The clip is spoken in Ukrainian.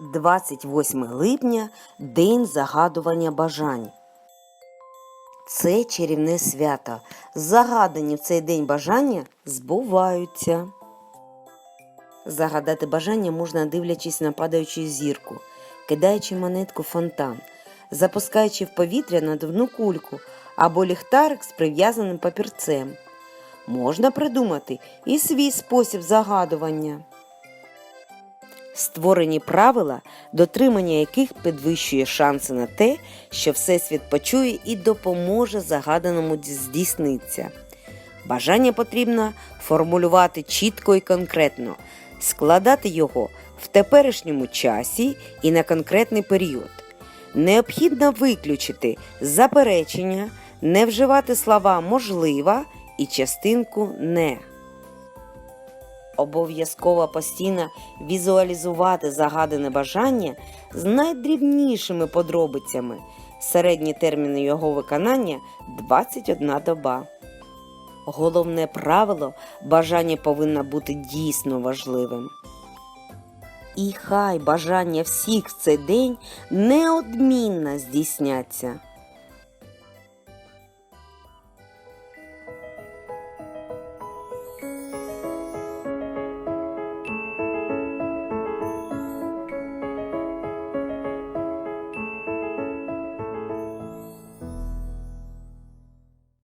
28 липня День загадування бажань. Це чарівне свято. Загадані в цей день бажання збуваються. Загадати бажання можна дивлячись на падаючу зірку, кидаючи монетку в фонтан, запускаючи в повітря надувну кульку або ліхтарик з прив'язаним папірцем. Можна придумати і свій спосіб загадування. Створені правила, дотримання яких підвищує шанси на те, що Всесвіт почує і допоможе загаданому здійснитися. Бажання потрібно формулювати чітко і конкретно, складати його в теперішньому часі і на конкретний період. Необхідно виключити заперечення, не вживати слова можлива і частинку не. Обов'язково постійно візуалізувати загадане бажання з найдрібнішими подробицями. Середні терміни його виконання 21 доба. Головне правило бажання повинно бути дійсно важливим. І хай бажання всіх в цей день неодмінно здійсняться.